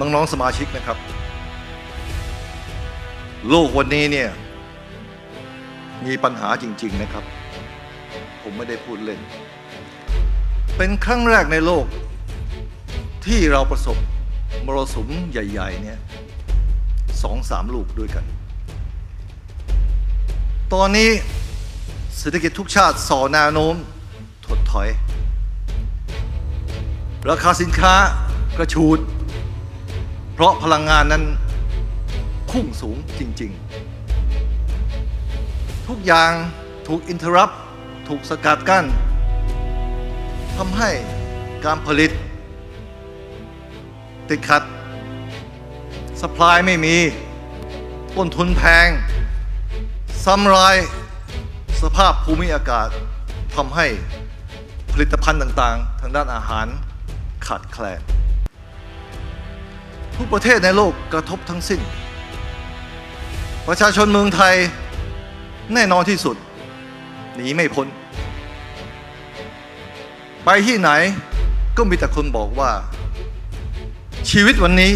น้องๆสมาชิกนะครับ โลกวันนี้เนี่ย มีปัญหาจริง ๆนะครับ ผมไม่ได้พูดเล่น เป็นครั้งแรกในโลก ที่เราประสบมรสุมใหญ่ ๆ เนี่ยสองสามลูกด้วยกัน ตอนนี้เศรษฐกิจทุกชาติส่อแนวโน้มถดถอย ราคาสินค้ากระชูด เพราะพลังงานนั้นพุ่งสูงจริง ๆ ทุกอย่างถูกอินเทอร์รับถูกสกัดกั้นทำให้การผลิต ติดขัดสป라이ไม่มี ต้นทุนแพงซ้ำร้ายสภาพภูมิอากาศทำให้ผลิตภัณฑ์ต่างๆ ทางด้านอาหารขาดแคลน ทุกประเทศในโลกกระทบทั้งสิ้น ประชาชนเมืองไทยแน่นอนที่สุดหนีไม่พ้น ไปที่ไหนก็มีแต่คนบอกว่า ชีวิตวันนี้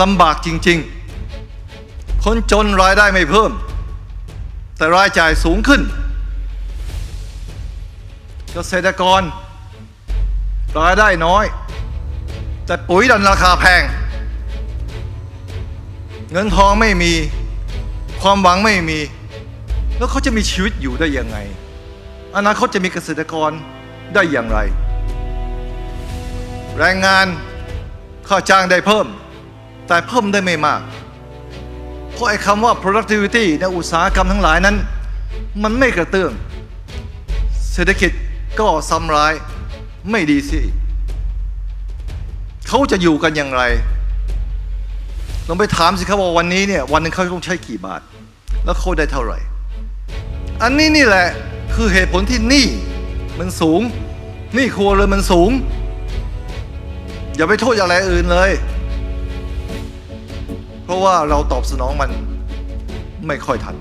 ลำบากจริง ๆ คนจนรายได้ไม่เพิ่ม แต่รายจ่ายสูงขึ้น เกษตรกร รายได้น้อย แต่ปุ๋ยดันราคาแพง เงินทองไม่มี ความหวังไม่มี แล้วเขาจะมีชีวิตอยู่ได้ยังไง อนาคตจะมีเกษตรกรได้อย่างไร แรงงานค่าจ้างได้เพิ่ม แต่เพิ่มได้ไม่มาก เพราะไอ้คำว่า productivity ในอุตสาหกรรมทั้งหลายนั้น มันไม่กระเตื้อง เศรษฐกิจก็ซ้ำร้ายไม่ดีสิ เขาจะอยู่กันอย่างไร ลองไปถามสิครับว่าวันนี้เนี่ยวันหนึงเขาต้องใช้กี่บาท แล้วเขาได้เท่าไหร่ อันนี้นี่แหละคือเหตุผลที่หนี้มันสูงหนี้ครัวเรือนมันสูง อย่าไปโทษอะไรอื่นเลย เพราะว่าเราตอบสนองมันไม่ค่อยทัน